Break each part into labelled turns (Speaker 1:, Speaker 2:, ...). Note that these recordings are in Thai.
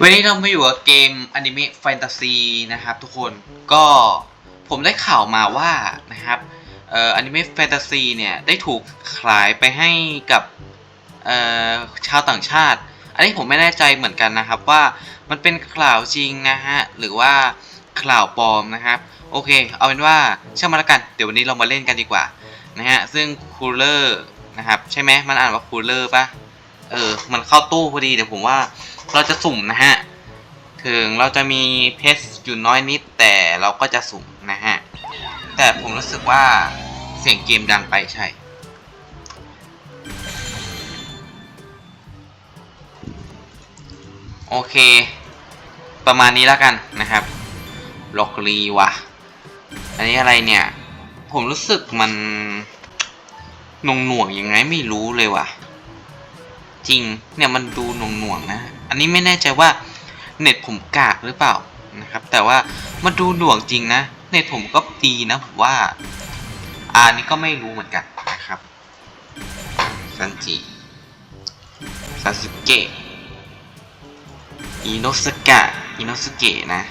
Speaker 1: วันนี้เรามาอยู่กับเกมอนิเมะแฟนตาซีนะครับทุกคนก็ผมได้ข่าวมาว่านะครับเอ่ออนิเมะแฟนตาซีเนี่ยได้ถูกขายไปให้กับเอ่อชาวต่างชาติ อันนี้ผมไม่แน่ใจเหมือนกันนะครับว่ามันเป็นข่าวจริงนะฮะหรือว่าข่าวปลอมนะครับโอเค เอาเป็นว่าเช่ามันละกัน เดี๋ยววันนี้เรามาเล่นกันดีกว่านะฮะซึ่งคูลเลอร์นะครับใช่ไหมมันอ่านว่าคูลเลอร์ปะเออมันเข้าตู้พอดีเดี๋ยวผมว่า เราจะสุ่มนะฮะ ถึงเราจะมีเพชรอยู่น้อยนิดแต่เราก็จะสุ่มนะฮะ แต่ผมรู้สึกว่าเสียงเกมดังไปใช่โอเค ประมาณนี้แล้วกันนะครับล็อกลีวะอันนี้อะไรเนี่ย ผมรู้สึกมันหน่วงหน่วงๆยังไงไม่รู้เลยว่ะ จริงเนี่ยมันดูหน่วงหน่วงๆนะ อันนี้ไม่แน่ใจว่าเน็ตผมกากหรือเปล่านะครับ แต่ว่ามันดูหน่วงจริงนะ เน็ตผมก็ดีนะผมว่าอ่านี่ก็ไม่รู้เหมือนกันนะครับซันจิซาสึเกะอิโนสกะอิโนสเกะนะ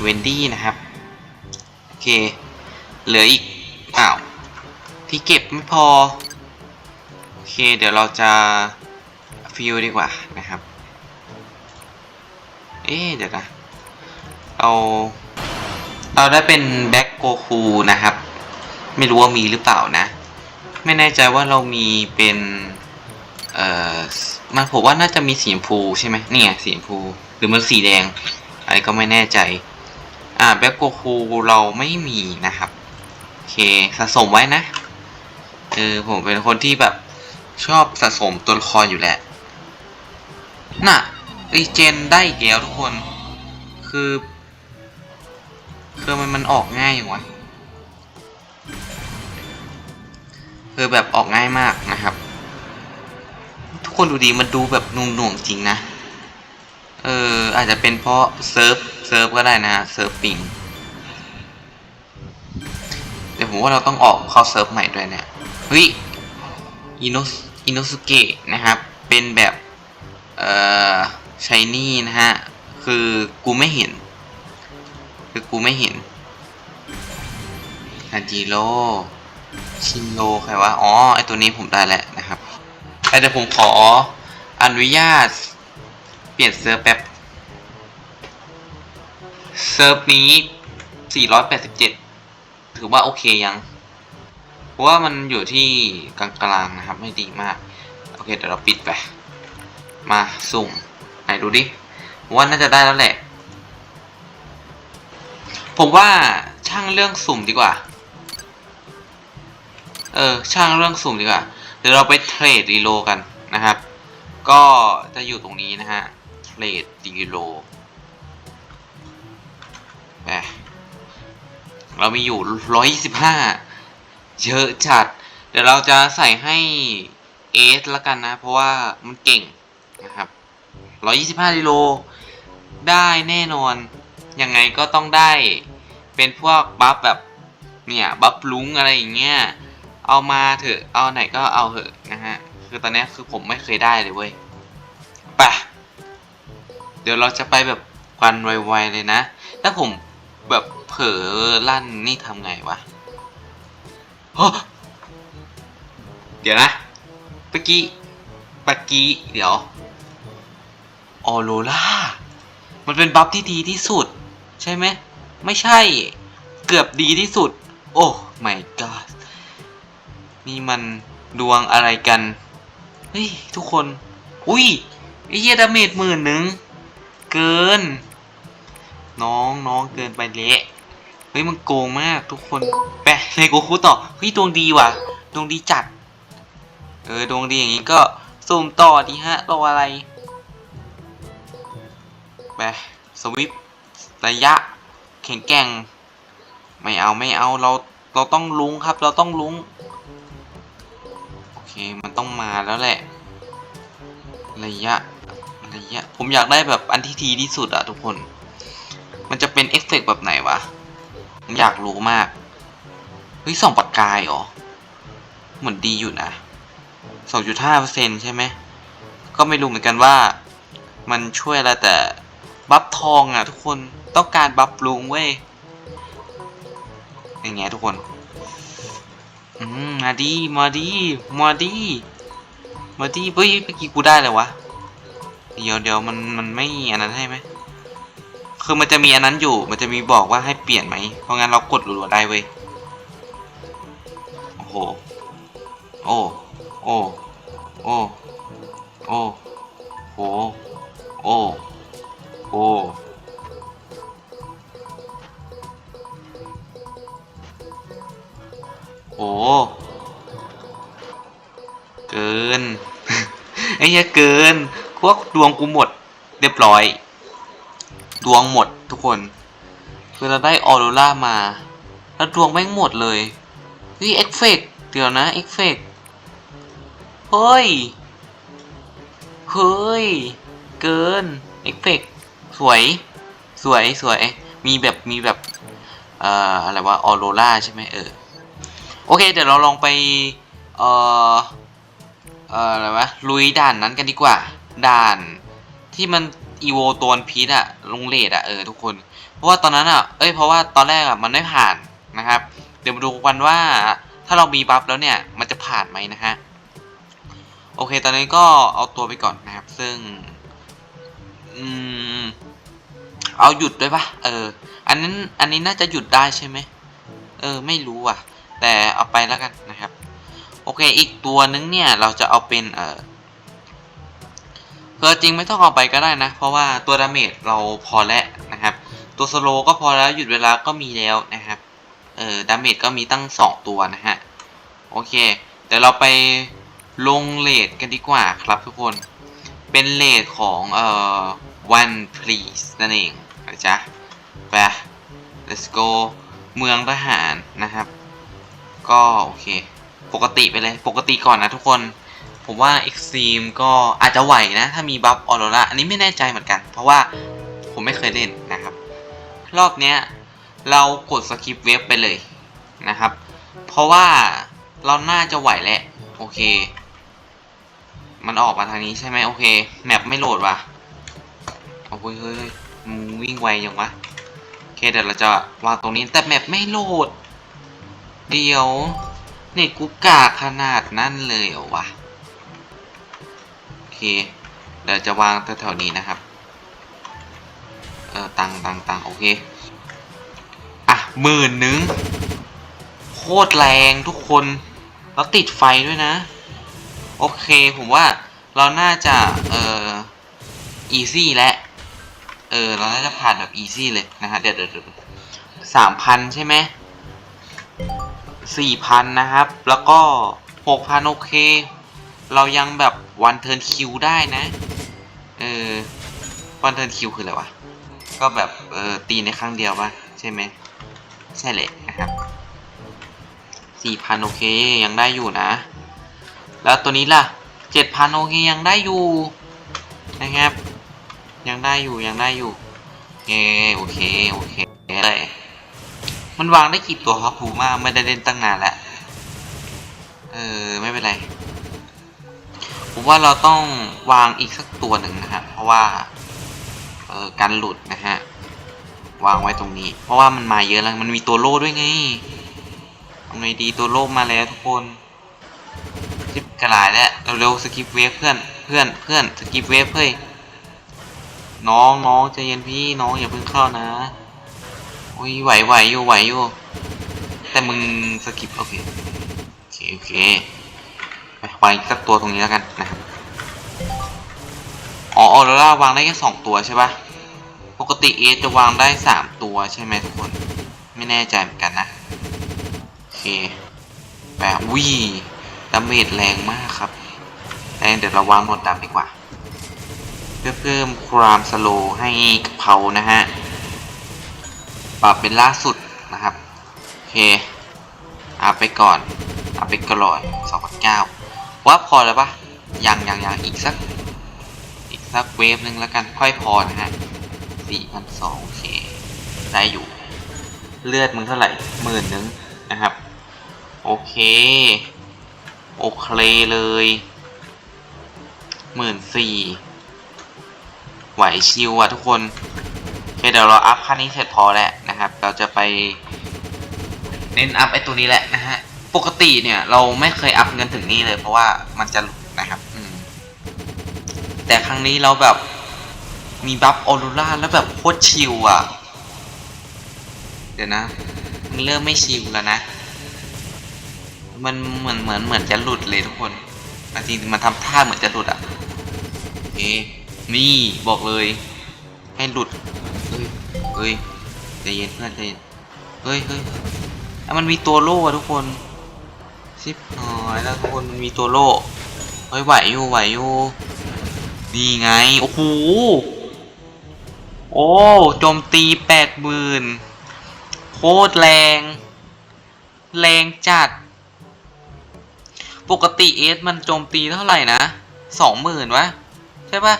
Speaker 1: เวนดี้นะครับ โอเค เหลืออีกอ้าวที่เก็บไม่พอ โอเค เดี๋ยวเราจะฟิลดีกว่านะครับ เอ๊เดี๋ยวนะ เอา เราได้เป็นแบ็กโกคูนะครับ ไม่รู้ว่ามีหรือเปล่านะ ไม่แน่ใจว่าเรามีเป็น เอ่อมันผมว่าน่าจะมีสีชมพูใช่ไหมนี่ไงสีชมพูหรือมันสีแดง อะไรก็ไม่แน่ใจ อ่าแบ็กโกคูเราไม่มีนะครับ โอเคสะสมไว้นะเออผมเป็นคนที่แบบชอบสะสมตัวละครอยู่แหละ น่ะ รีเจนได้อีกแล้วทุกคน คือ คือมันมันออกง่ายอย่างวะคือแบบออกง่ายมากนะครับ ทุกคนดูดีมันดูแบบนุ่งหน่วงจริงนะ เอออาจจะเป็นเพราะเซิร์ฟเซิร์ฟก็ได้นะเซิร์ฟปิงเดี๋ยวผมว่าเราต้องออกเข้าเซิร์ฟใหม่ด้วยเนี่ยเฮ้ยอินโนอินโนสุเกะนะครับ เป็นแบบ เอ่อ ชายนี่นะฮะ คือกูไม่เห็น คือกูไม่เห็นฮาจิโร่ชินโรใครวะ อ๋อ ไอตัวนี้ผมได้แล้วนะครับแต่ผมขออนุญาต เปลี่ยนเซิร์ฟแป๊บ เซิร์ฟนี้ 487 ถือว่าโอเคยัง เพราะว่ามันอยู่ที่กลางๆนะครับ ไม่ดีมาก โอเค เดี๋ยวเราปิดไป มาสุ่ม นดูดิว่าน่าจะได้แล้วแหละ ผมว่าช่างเรื่องสุ่มดีกว่า เออ ช่างเรื่องสุ่มดีกว่า เดี๋ยวเราไปเทรดรีโลกันนะครับ ก็จะอยู่ตรงนี้นะฮะ เทรดรีโลไปเรามีอยู่125เยอะจัด เดี๋ยวเราจะใส่ให้เอสละกันนะ เพราะว่ามันเก่งนะครับ 125กิโลได้แน่นอน ยังไงก็ต้องได้ เป็นพวกบัฟแบบเนี่ยบัฟลุงอะไรอย่างเงี้ย เอามาเถอะ เอาไหนก็เอาเถอะนะฮะ คือตอนนี้คือผมไม่เคยได้เลยเว้ยไปเดี๋ยวเราจะไปแบบกันไวๆเลยนะ ถ้าผมแบบเผลอลั่นนี่ทำไงวะฮะเดี๋ยวนะ เมื่อกี้ เมื่อกี้ เดี๋ยว ออโรล่ามันเป็นบัฟที่ดีที่สุด ใช่ไหม ไม่ใช่ เกือบดีที่สุด โอ้ my god นี่มันดวงอะไรกัน เฮ้ย ทุกคน อุ้ยไอ้เหี้ยดาเมจหมื่นหนึ่ง เกิน น้องน้องเกินไปเละเฮ้ยมันโกงมากทุกคนไปเลโกคุต่อเฮ้ยดวงดีว่ะดวงดีจัด เออดวงดีอย่างงี้ก็ซูมต่อดีฮะรออะไร ไปสวิประยะแข็งแกร่งไม่เอาไม่เอาเราเราต้องลุ้งครับ เราต้องลุ้งโอเคมันต้องมาแล้วแหละ ระยะระยะผมอยากได้แบบอันที่ทีที่สุดอะทุกคน มันจะเป็นเอฟเฟกแบบไหนวะผมอยากรู้มากเฮ้ยส่องประกายเหรอเหมือนดีอยู่นะ2.5%ใช่ไหมก็ไม่รู้เหมือนกันว่ามันช่วยอะไรแต่ บัฟทองอะทุกคนต้องการบัฟลุงเว้ยอย่างเงี้ยทุกคนอืมมาดีมาดีมาดีมาดีเฮ้ยเมื่อกี้กูได้เลยวะเดี๋ยวเดี๋ยวมันมันไม่อันนั้นให้ไหมคือมันจะมีอันนั้นอยู่ มันจะมีบอกว่าให้เปลี่ยนไหม เพราะงั้นเรากดรัวๆได้เว้ย โอ้โห โอ้ โอ้ โอ้ โอ้โหโอ้ โอ้โอ้เกิน ไอ้เหี้ยเกินพวกดวงกูหมด เรียบร้อย ดวงหมดทุกคน คือเราได้ออโรรามา แล้วดวงแม่งหมดเลยเฮ้ยเอฟเฟกเดี๋ยวนะเอฟเฟกเฮ้ย เฮ้ย เกินเอฟเฟก สวย สวย สวย มีแบบ มีแบบ เอ่อ อะไรวะ ออโรราใช่ไหมเออ โอเค เดี๋ยวเราลองไป เอ่อ เอ่อ อะไรวะ ลุยด่านนั้นกันดีกว่า ด่านที่มันอีโวตัวนพีชอะลงเลดอะเออทุกคน เพราะว่าตอนนั้นอะเอ้ย เพราะว่าตอนแรกอะมันไม่ผ่านนะครับ เดี๋ยวมาดูกันว่า ถ้าเรามีบัฟแล้วเนี่ย มันจะผ่านไหมนะฮะ โอเค ตอนนี้ก็เอาตัวไปก่อนนะครับ ซึ่ง อืม เอาหยุดด้วยปะเออ อันนั้นอันนี้น่าจะหยุดได้ใช่ไหมเออ ไม่รู้อะ แต่เอาไปแล้วกันนะครับ โอเค อีกตัวนึงเนี่ยเราจะเอาเป็นเออคือจริงไม่ต้องเอาไปก็ได้นะ เพราะว่าตัวดาเมจเราพอแล้วนะครับ ตัวสโลก็พอแล้วหยุดเวลาก็มีแล้วนะครับ เออดาเมจก็มีตั้ง 2 ตัวนะฮะ โอเคเดี๋ยวเราไปลงเลทกันดีกว่าครับทุกคน เป็นเลทของเอ่อ one please นั่นเอง นะจ๊ะ ไป let's go เมืองทหารนะครับ ก็โอเค ปกติไปเลย ปกติก่อนนะทุกคน ผมว่า Extreme ก็อาจจะไหวนะ ถ้ามีบัฟออโรราอันนี้ไม่แน่ใจเหมือนกัน เพราะว่าผมไม่เคยเล่นนะครับ รอบเนี้ยเรากดสกิปเวฟไปเลยนะครับ เพราะว่าเราน่าจะไหวแหละ โอเค มันออกมาทางนี้ใช่ไหมโอเค แมปไม่โหลดว่ะโอ้ยเฮ้ยเฮ้ย มึงวิ่งไวยังวะโอเคเดี๋ยวเราจะวางตรงนี้แต่แมปไม่โหลด เดี๋ยวเน็ตกูกาขนาดนั้นเลยเหรอวะโอเคเดี๋ยวจะวางแถวๆนี้นะครับ เออตังตังตังโอเค อะหมื่นหนึ่งโคตรแรงทุกคน แล้วติดไฟด้วยนะ โอเคผมว่าเราน่าจะ เอ่อ easy และ เออ เราน่าจะผ่านแบบ easy เลยนะฮะ เดี๋ยวเดี๋ยวสามพันใช่ไหมสี่พันนะครับ แล้วก็หกพันโอเค เรายังแบบวันเทิร์นคิวได้นะ เออ วันเทิร์นคิวคืออะไรวะ ก็แบบ เออ ตีในครั้งเดียวปะใช่ไหม ใช่แหละนะครับสี่พันโอเค ยังได้อยู่นะ แล้วตัวนี้ล่ะเจ็ดพันโอเค ยังได้อยู่นะครับ ยังได้อยู่ยังได้อยู่โอเคโอเคโอเคเลยมันวางได้กี่ตัวครับผูมากไม่ได้เล่นตั้งนานแล้วเออไม่เป็นไรผมว่าเราต้องวางอีกสักตัวหนึ่งนะฮะเพราะว่าเออการหลุดนะฮะวางไว้ตรงนี้ เพราะว่ามันมาเยอะแล้วมันมีตัวโล่ด้วยไงทำไงดีตัวโล่มาแล้วทุกคนคลิปกระไรแล้วเร็วๆสกิปเวฟเพื่อนเพื่อนเพื่อนสกิปเวฟเฮ้ยน้ น้องน้องใจเย็นพี่น้องอย่าเพิ่งเข้านะอุ้ยไหวไหวอยู่ไหวอยู่แต่มึงสกิปโอเคโอเคโอเคไปวางกสักตัวตรงนี้แล้วกันนะครับอ๋อออโรราวางได้แค่สองตัวใช่ปะปกติเอจะวางได้สามตัวใช่ไหมทุกคน ไม่แน่ใจเหมือนกันนะโอเคแบบวิดาเมจแรงมากครับแรงเดี๋ยวเราวางหมดดำดีกว่า เพื่อเพิ่มความสโลให้กะเพรานะฮะ ปรับเป็นล่าสุดนะครับ โอเคเอาไปก่อนเอาไปก่อนสองพันเก้าว่าพอแล้วปะยังยังยังอีกสัก อีกสักเวฟหนึ่งแล้วกันค่อยพอนะฮะสี่พันสองโอเค ได้อยู่ เลือดมึงเท่าไหร่หมื่นนึงนะครับ โอเค โอเคเลยหมื่นสี่ ไหวชิวอะทุกคนโอเคเดี๋ยวเราอัพขั้นนี้เสร็จพอแล้วนะครับ เราจะไปเน้นอัพไอตัวนี้แหละนะฮะ ปกติเนี่ยเราไม่เคยอัพเงินถึงนี่เลย เพราะว่ามันจะหลุดนะครับแต่ครั้งนี้เราแบบมีบัฟออโรราแล้วแบบโคตรชิลอะ เดี๋ยวนะมันเริ่มไม่ชิลแล้วนะ มันเหมือนเหมือนเหมือนจะหลุดเลยทุกคน จริงมันทำท่าเหมือนจะหลุดอะเอ๊ นี่บอกเลย ให้หลุด เฮ้ย เฮ้ยใจเย็นเพื่อนใจเย็นเฮ้ยเฮ้ยอะมันมีตัวโล่อะทุกคน ชิบหายแล้วทุกคนมันมีตัวโล่เฮ้ยไหวอยู่ไหวอยู่ นี่ไง โอ้โห โอ้ โจมตีแปดหมื่นโคตรแรง แรงจัด ปกติเอสมันโจมตีเท่าไหร่นะสองหมื่นวะ ใช่ปะ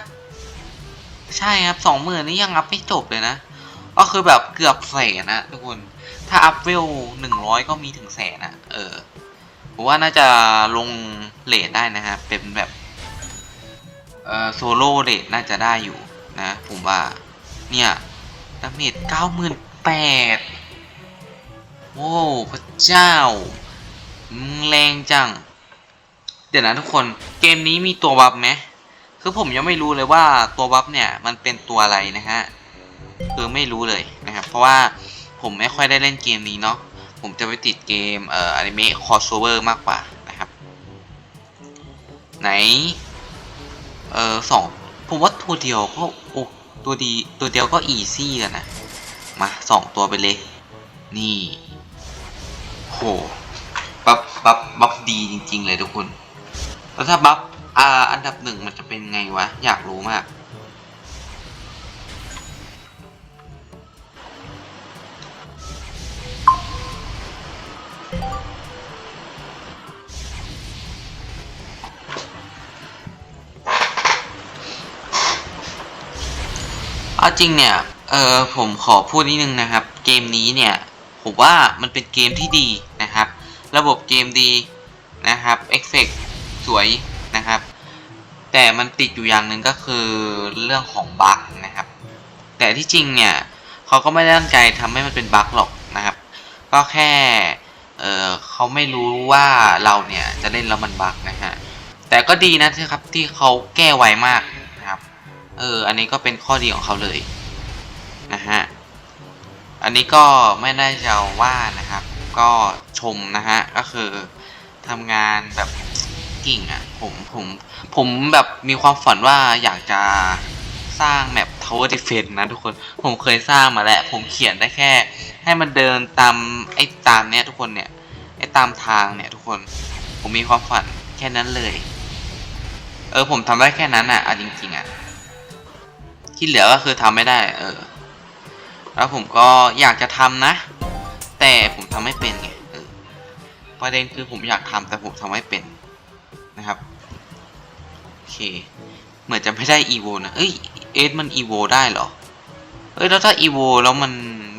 Speaker 1: ใช่ครับสองหมื่นนี่ยังอัพไม่จบเลยนะ ก็คือแบบเกือบแสนนะทุกคน ถ้าอัพเวลหนึ่งร้อยก็มีถึงแสนอะเออผมว่าน่าจะลงเลทได้นะครับเป็นแบบเอ่อโซโล่เลทน่าจะได้อยู่นะ ผมว่า เนี่ยดาเมจเก้าหมื่นแปดโอ้พระเจ้า แรงจัง เดี๋ยวนะทุกคน เกมนี้มีตัวบัฟไหม คือผมยังไม่รู้เลยว่าตัวบัฟเนี่ยมันเป็นตัวอะไรนะฮะคือไม่รู้เลยนะครับ เพราะว่าผมไม่ค่อยได้เล่นเกมนี้เนาะผมจะไปติดเกมเอ่ออนิเมะคอสโอเวอร์มากกว่านะครับ ไหนเออสองผมว่าตัวเดียวก็โอ้ตัวดีตัวเดียวก็อีซี่แล้วนะมาสองตัวไปเลย นี่โหบัฟบัฟบัฟดีจริง ๆ เลยทุกคน แล้วถ้าบัฟ อ่า อันดับหนึ่งมันจะเป็นไงวะ อยากรู้มาก เอาจริงเนี่ย เออผมขอพูดนิดนึงนะครับ เกมนี้เนี่ย ผมว่ามันเป็นเกมที่ดีนะครับ ระบบเกมดีนะครับเอฟเฟกสวย นะครับ แต่มันติดอยู่อย่างหนึ่งก็คือเรื่องของบั๊กนะครับ แต่ที่จริงเนี่ยเขาก็ไม่ได้ตั้งใจทำให้มันเป็นบั๊กหรอกนะครับ ก็แค่เออเขาไม่รู้ว่าเราเนี่ยจะเล่นแล้วมันบั๊กนะฮะแต่ก็ดีนะครับที่เขาแก้ไวมากนะครับเอออันนี้ก็เป็นข้อดีของเขาเลยนะฮะอันนี้ก็ไม่ได้จะว่านะครับ ก็ชมนะฮะก็คือทำงานแบบกิ่งอะ่ะ ผมผมผมแบบมีความฝันว่าอยากจะสร้างแมป Tower Defense นะทุกคนผมเคยสร้างมาแล้ว ผมเขียนได้แค่ ให้มันเดินตามไอ้ตามเนี้ยทุกคนเนี่ยไอ้ตามทางเนี่ยทุกคนผมมีความฝันแค่นั้นเลย เออผมทำได้แค่นั้นอะเอาจริงๆอะที่เหลือก็คือทำไม่ได้ เออ แล้วผมก็อยากจะทำนะ แต่ผมทำไม่เป็นไงประเด็นคือผมอยากทำแต่ผมทำไม่เป็น เค เหมือนจะไม่ได้อีโวนะเอ้ยเอสมันอีโวได้เหรอ เอ้ยแล้วถ้าอีโวแล้วมัน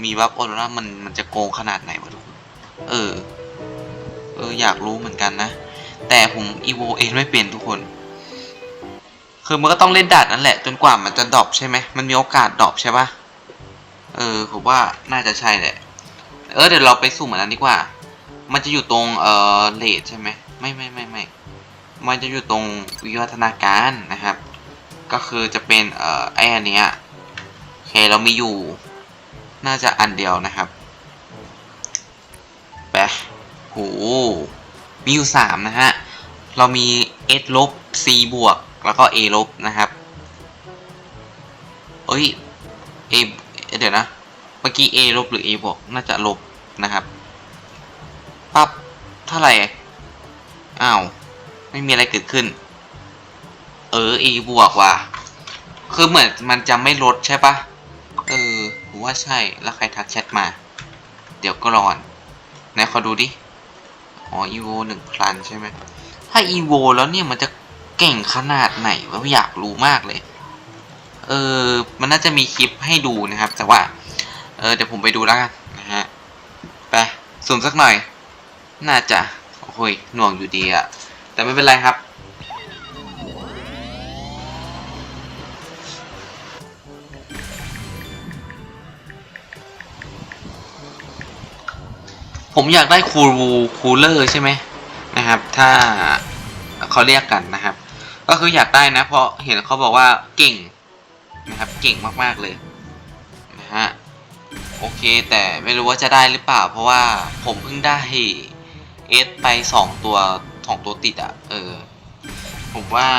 Speaker 1: มีวับออโรรามันมันจะโกงขนาดไหนวะทุกคนเออ เอออยากรู้เหมือนกันนะ แต่ผมอีโวเอสไม่เป็นทุกคน คือมันก็ต้องเล่นด่านนั่นแหละ จนกว่ามันจะดรอปใช่ไหมมันมีโอกาสดรอปใช่ปะเออผมว่าน่าจะใช่แหละ เออเดี๋ยวเราไปสุ่เหมือนนั้นดีกว่า มันจะอยู่ตรงเออเลทใช่ไหมไม่ไม่ไม่ไม่ มันจะอยู่ตรงวิวัฒนาการนะครับ ก็คือจะเป็นเอ่อไออันเนี้ยโอเคเรามีอยู่ น่าจะอันเดียวนะครับไปโหมีอยู่สามนะฮะ เรามี s ลบ c บวก แล้วก็ a ลบนะครับ เอ้ย a เดี๋ยวนะ เมื่อกี้ a ลบหรือ a บวก น่าจะลบนะครับ ปั๊บเท่าไหร่ อ้าว ไม่มีอะไรเกิดขึ้น เออ a บวกว่ะ คือเหมือนมันจะไม่ลดใช่ปะเออผมว่าใช่ แล้วใครทักแชทมา เดี๋ยวก็รอนไหนขอดูดิ อ๋อ evo หนึ่งพันใช่ไหม ถ้า evo แล้วเนี่ยมันจะเก่งขนาดไหนวะอยากรู้มากเลย เออ มันน่าจะมีคลิปให้ดูนะครับ แต่ว่า เออ เดี๋ยวผมไปดูแล้วกันนะฮะ ไปสุ่มสักหน่อย น่าจะโอ้ยหน่วงอยู่ดีอะ แต่ไม่เป็นไรครับ ผมอยากได้คูลูคูลเลอร์ใช่ไหมนะครับ ถ้าเขาเรียกกันนะครับ ก็คืออยากได้นะ เพราะเห็นเขาบอกว่าเก่งนะครับ เก่งมากๆเลยนะฮะโอเค แต่ไม่รู้ว่าจะได้หรือเปล่า เพราะว่าผมเพิ่งได้เอสไป 2 ตัว สองตัวติดอะ่ะ เออ ผมว่า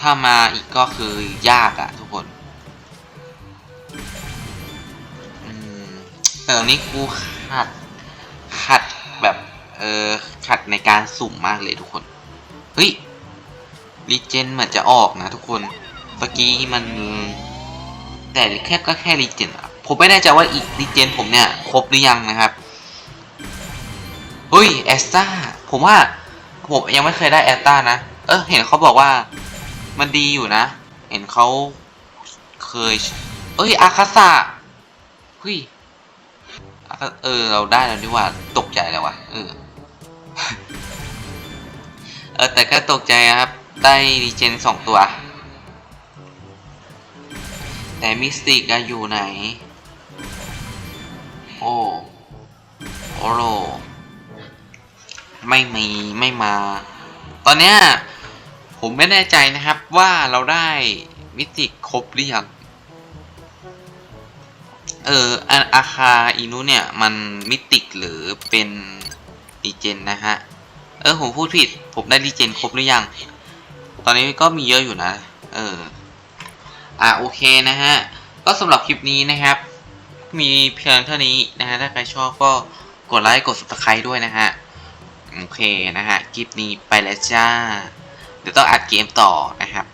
Speaker 1: ถ้ามาอีกก็คือยากอะ่ะ ทุกคนอืมแต่ตอนนี้กูขัดขัดแบบ เออขัดในการสุ่มมากเลยทุกคน เฮ้ยรีเจนเหมือนจะออกนะทุกคนเมื่อกี้มัน แต่แค่ก็แค่รีเจนอะผมไม่แน่ใจว่าอีกรีเจนผมเนี่ย ครบหรือยังนะครับ เฮ้ย แอสตาผมว่า ผมยังไม่เคยได้แอสตานะ เออเห็นเขาบอกว่ามันดีอยู่นะ เห็นเขาเคย เอ้ย อาคาสะเฮ้ยอาคาเออ เราได้แล้วนี่ว่า ตกใจแล้ววะเออ เออ แต่ก็ตกใจนะครับ ได้รีเจนสองตัว แต่มิสติกอะอยู่ไหน โอ้ โอโร ไม่มีไม่มา ตอนเนี้ยผมไม่แน่ใจนะครับว่าเราได้มิติครบหรือยังเอออาคาอินุเนี่ย มันมิติหรือเป็นดีเจนนะฮะ เออ ผมพูดผิด ผมได้ดีเจนครบหรือยัง ตอนนี้ก็มีเยอะอยู่นะ เออ อะโอเคนะฮะ ก็สำหรับคลิปนี้นะครับ มีเพียงเท่านี้นะฮะ ถ้าใครชอบก็กดไลค์ กด subscribe ด้วยนะฮะ โอเคนะฮะคลิปนี้ไปแล้วจ้า เดี๋ยวต้องอัดเกมต่อนะครับ